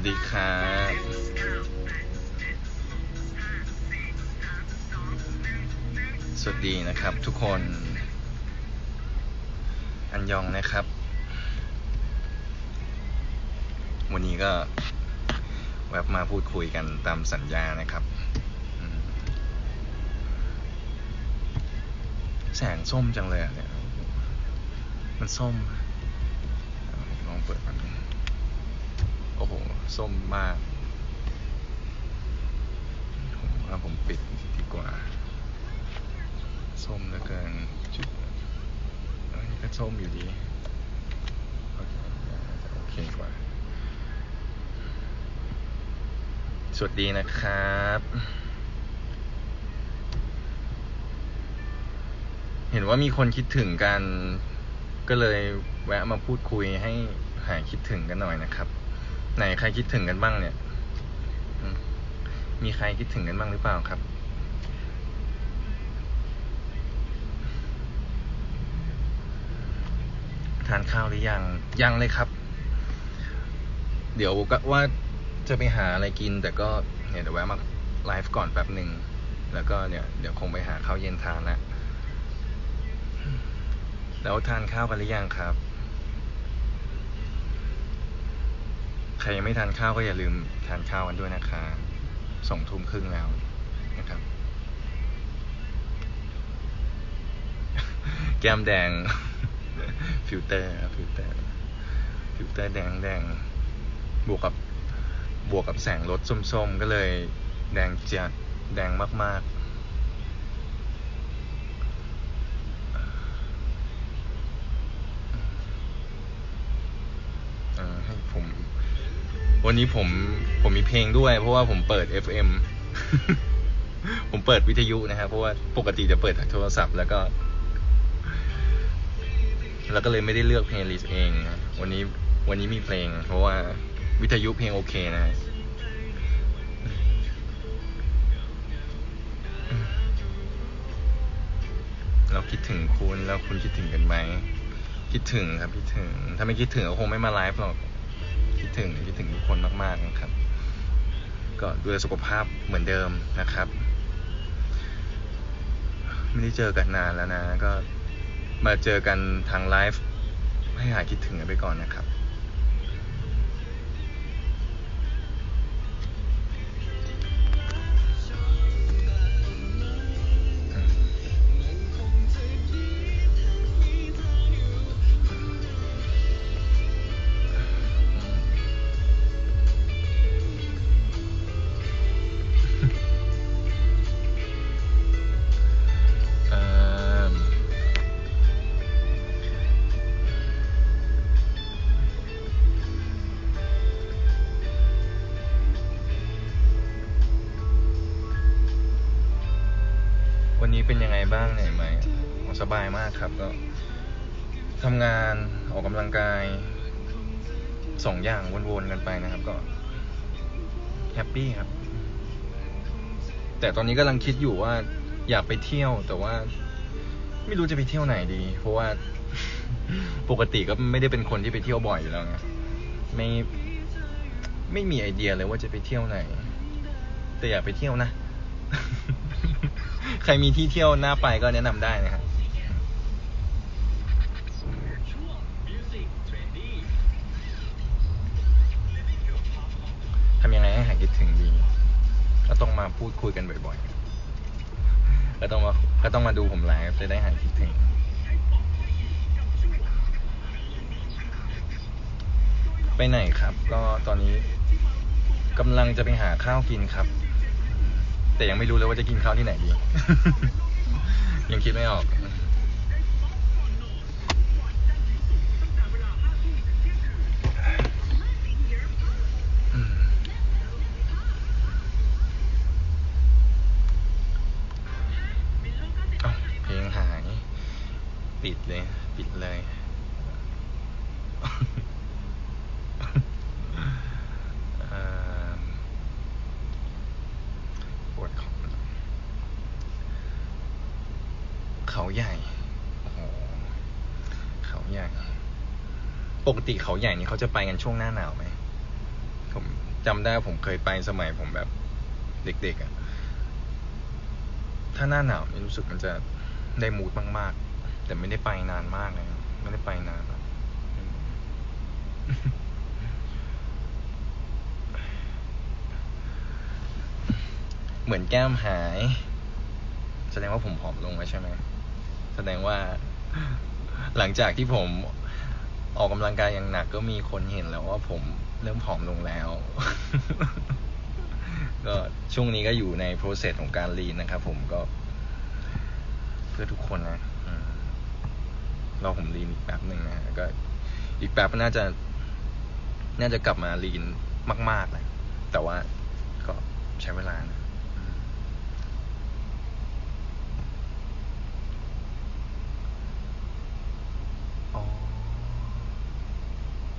วัสดีครับสวัสดีนะครับทุกคน อันยองนะครับ วันนี้ก็แวบมาพูดคุยกันตามสัญญานะครับ แสงส้มจังเลยอะเนี่ย มันส้มลองเปิดมัน ส้มมาก ผมว่าผมปิดดีกว่า ส้มเหลือเกินจุดอันนี้ก็ส้มอยู่ดี โอเคโอเคกว่า สวัสดีนะครับ เห็นว่ามีคนคิดถึงกัน ก็เลยแวะมาพูดคุยให้หายคิดถึงกันหน่อยนะครับ ไหนใครคิดถึงกันบ้างเนี่ยมมีใครคิดถึงกันบ้างหรือเปล่าครับ ทานข้าวหรือยัง ยังเลยครับ เดี๋ยวก็ว่าจะไปหาอะไรกิน แต่ก็เนี่ยเดี๋ยวแวะมาไลฟ์ก่อนแป๊บหนึ่ง แล้วก็เนี่ยเดี๋ยวคงไปหาข้าวเย็นทานละแล้วทานข้าวกันหรือยังครับ ใครยังไม่ทานข้าวก็อย่าลืมทานข้าวกันด้วยนะคะสองทุ่มครึ่งแล้วนะครับ แก้มแดง ฟิลเตอร์ฟิลเตอร์ฟิลเตอร์แดงแดงบวกกับบวกกับแสงรถส้มๆ ก็เลยแดงจัดแดงมากๆเอ่อให้ผม วันนี้ผมผมมีเพลงด้วย เพราะว่าผมเปิด FM ผมเปิดวิทยุนะครับ เพราะว่าปกติจะเปิดจากโทรศัพท์แล้วก็ แล้วก็เลยไม่ได้เลือกเพลงลิสต์เอง วันนี้วันนี้มีเพลง เพราะว่าวิทยุเพลงโอเคนะฮะเราคิดถึงคุณแล้วคุณคิดถึงกันไหม คิดถึงครับคิดถึง ถ้าไม่คิดถึงก็คงไม่มาไลฟ์หรอก คิดถึงคิดถึงทุกคนมากๆนะครับ ก็ดูแลสุขภาพเหมือนเดิมนะครับ ไม่ได้เจอกันนานแล้วนะ ก็มาเจอกันทางไลฟ์ให้หายคิดถึงกันไปก่อนนะครับ สบายมากครับ ก็ทำงานออกกำลังกายสองอย่างวนๆกันไปนะครับ ก็แฮปปี้ครับ แต่ตอนนี้กำลังคิดอยู่ว่าอยากไปเที่ยว แต่ว่าไม่รู้จะไปเที่ยวไหนดี เพราะว่าปกติก็ไม่ได้เป็นคนที่ไปเที่ยวบ่อยอยู่แล้วไงไม่ไม่มีไอเดียเลยว่าจะไปเที่ยวไหน แต่อยากไปเที่ยวนะ ใครมีที่เที่ยวน่าไปก็แนะนำได้นะครับ ต้องมาพูดคุยกันบ่อยๆ ก็ต้องมาก็ต้องมาดูผมไลฟ์จะได้หายคิดถึงไปไหนครับ ก็ตอนนี้กำลังจะไปหาข้าวกินครับ แต่ยังไม่รู้เลยว่าจะกินข้าวที่ไหนดี ยังคิดไม่ออก อืมเอ้าเพลงหาย ปิดเลย ปิดเลย เอิ่มปวดคอเขาใหญ่ โอ้โห เขาใหญ่ ปกติเขาใหญ่นี่เขาจะไปกันช่วงหน้าหนาวไหมผมจำได้ผมเคยไปสมัยผมแบบเด็กๆอะถ้าหน้าหนาวนี่รู้สึกมันจะได้มูดมากๆ แต่ไม่ได้ไปนานมากเลยไม่ได้ไปนานเหมือนแก้มหาย แสดงว่าผมผอมลงแล้วใช่ไหมแสดงว่าหลังจากที่ผม ออกกำลังกายอย่างหนักก็มีคนเห็นแล้วว่าผมเริ่มผอมลงแล้ว ก็ช่วงนี้ก็อยู่ใน process ของการรีนนะครับผมก็ เพื่อทุกคนนะเราผมรีนอีกแป๊บหนึ่งนะก็ อีกแป๊บน่าจะ น่าจะกลับมารีนมากๆนะแต่ว่าก็ใช้เวลานะอืม อ๋อ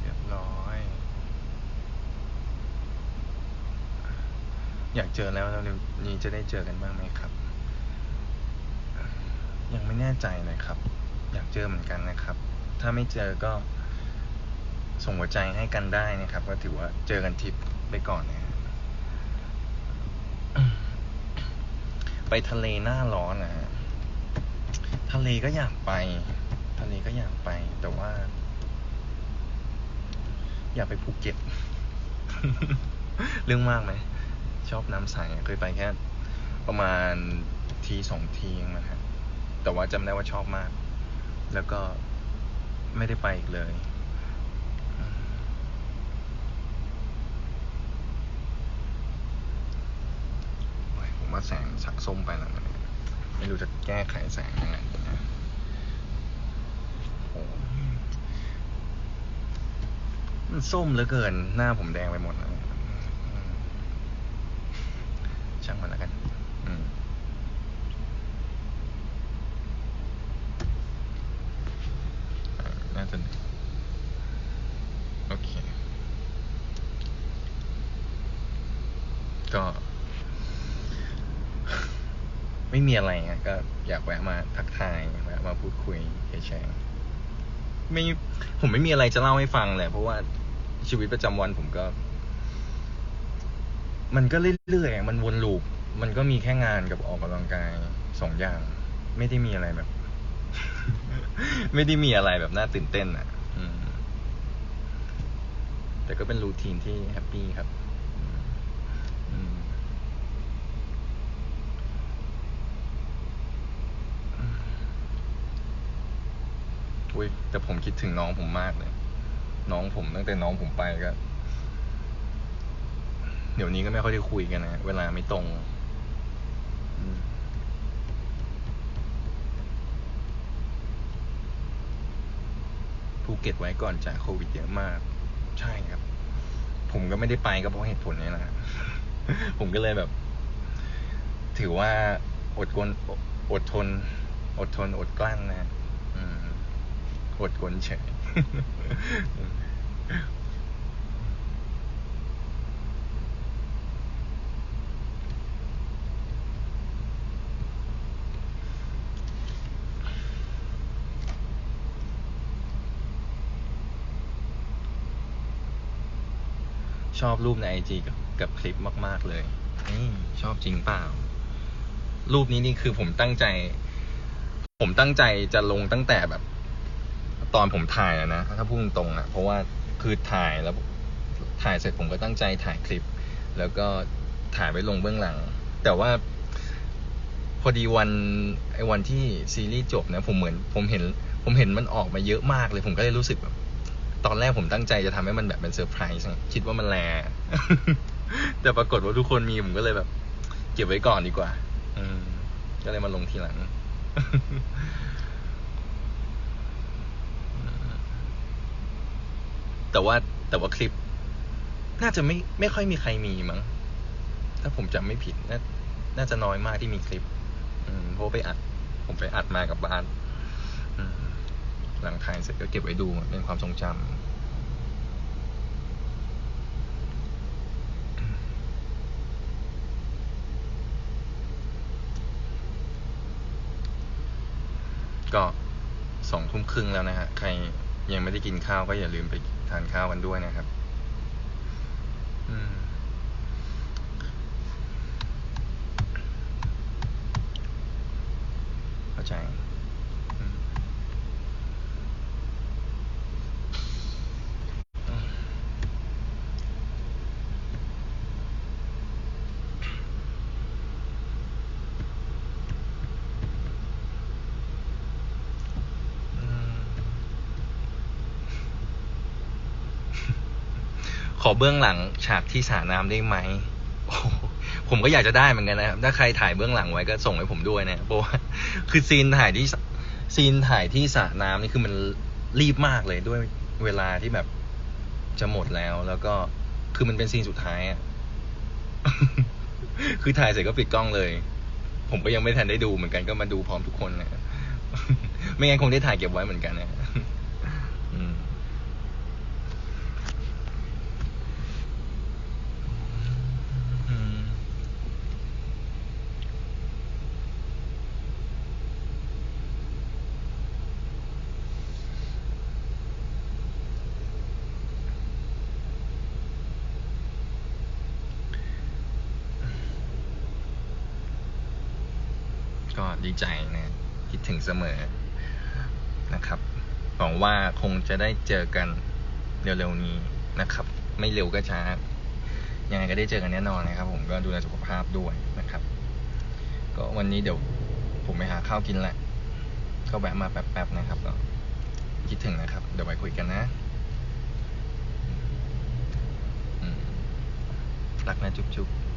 เรียบร้อย อยากเจอแล้วแล้วนี้จะได้เจอกันบ้างไหมครับ ยังไม่แน่ใจเลยครับ อยากเจอเหมือนกันนะครับ ถ้าไม่เจอก็ส่งหัวใจให้กันได้นะครับ ก็ถือว่าเจอกันทิปไปก่อนนะฮะไปทะเลหน้าร้อนนะฮะทะเลก็อยากไป ทะเลก็อยากไป แต่ว่า อยากไปภูเก็ต เรื่องมากไหม ชอบน้ำใสเคยไปแค่ประมาณทีสองทีเองนะฮะแต่ว่าจำได้ว่าชอบมาก แล้วก็ไม่ได้ไปอีกเลยผมว่าแสงสักส้มไปแล้วนะไม่รู้จะแก้ไขแสงยังไงนะโอ้มันส้มเหลือเกิน หน้าผมแดงไปหมดแล้วเนี่ยอืมช่างมันแล้วกัน อืม น่าจะโอเค ก็ ไม่มีอะไรอะก็อยากแวะมาทักทายแวะมาพูดคุยเฉยๆไม่ผมไม่มีอะไรจะเล่าให้ฟังเลยเพราะว่าชีวิตประจำวันผมก็ มันก็เรื่อยๆมันวนลูป มันก็มีแค่งานกับออกกำลังกายสองอย่าง ไม่ได้มีอะไรแบบ ไม่ได้มีอะไรแบบน่าตื่นเต้นอะแต่ก็เป็นรูทีนที่แฮปปี้ครับ อืมอืม อุ้ยแต่ผมคิดถึงน้องผมมากเลย น้องผมตั้งแต่น้องผมไปก็ เดี๋ยวนี้ก็ไม่ค่อยได้คุยกันนะเวลาไม่ตรงภูเก็ตไว้ก่อนจากโควิดเยอะมาก ใช่ครับ ผมก็ไม่ได้ไปก็เพราะเหตุผลนี้แหละผมก็เลยแบบ ถือว่าอดกลอดทน อดทนอดกลั้นนะ อดกลเฉยชอบรูปในไอจีกับกับคลิปมาก ๆ เลยนี่ชอบจริงเปล่า รูปนี้นี่คือผมตั้งใจ ผมตั้งใจจะลงตั้งแต่แบบ ตอนผมถ่ายอะนะถ้าพูดตรงๆอะเพราะว่าคือถ่ายแล้วถ่ายเสร็จผมก็ตั้งใจถ่ายคลิป แล้วก็ถ่ายไว้ลงเบื้องหลัง แต่ว่าพอดีวันไอ้วันที่ซีรีส์จบนี่ยผมเหมือนผมเห็น ผมเห็นมันออกมาเยอะมากเลยผมก็เลยรู้สึกแบบตอนแรกผมตั้งใจจะทำให้มันแบบเป็นเซอร์ไพรส์คิดว่ามันแลแต่ปรากฏว่าทุกคนมีผมก็เลยแบบ เก็บไว้ก่อนดีกว่า อืมก็เลยมาลงทีหลัง แต่ว่าแต่ว่าคลิป น่าจะไม่ไม่ค่อยมีใครมีมั้ง ถ้าผมจำไม่ผิดนาน่าจะน้อยมากที่มีคลิป อืมเพราะไปอัด ผมไปอัดมากับบ้านหลังถ่ายเสร็จก็เก็บไว้ดูเป็นความทรงจำก็สองทุ่มครึ่งแล้วนะฮะ ใคร ยังไม่ได้กินข้าวก็อย่าลืมไปทานข้าวกันด้วยนะครับ อืม อเบื้องหลังฉากที่สระน้ำได้ไหมผมก็อยากจะได้เหมือนกันนะครับ ถ้าใครถ่ายเบื้องหลังไว้ก็ส่งให้ผมด้วยนะเพราะว่าคือซีนถ่ายที่ซีนถ่ายที่สระน้ำนี่คือมันรีบมากเลยด้วยเวลาที่แบบจะหมดแล้ว แล้วก็คือมันเป็นซีนสุดท้ายอะคือถ่ายเสร็จก็ปิดกล้องเลย ผมก็ยังไม่ทันได้ดูเหมือนกันก็มาดูพร้อมทุกคนนะไม่งั้นคงได้ถ่ายเก็บไว้เหมือนกันนะ อืม อืมก็ ดีใจนะคิดถึงเสมอนะครับหวังว่าคงจะได้เจอกันเร็วๆนี้นะครับ ไม่เร็วก็ช้ายังไงก็ได้เจอกันแน่นอนนะครับ ผมก็ดูแลสุขภาพด้วยนะครับ ก็วันนี้เดี๋ยวผมไปหาข้าวกินแหละก็แวะมาแป๊บๆนะครับก็คิดถึงนะครับ เดี๋ยวไปคุยกันนะรักนะจุ๊บๆ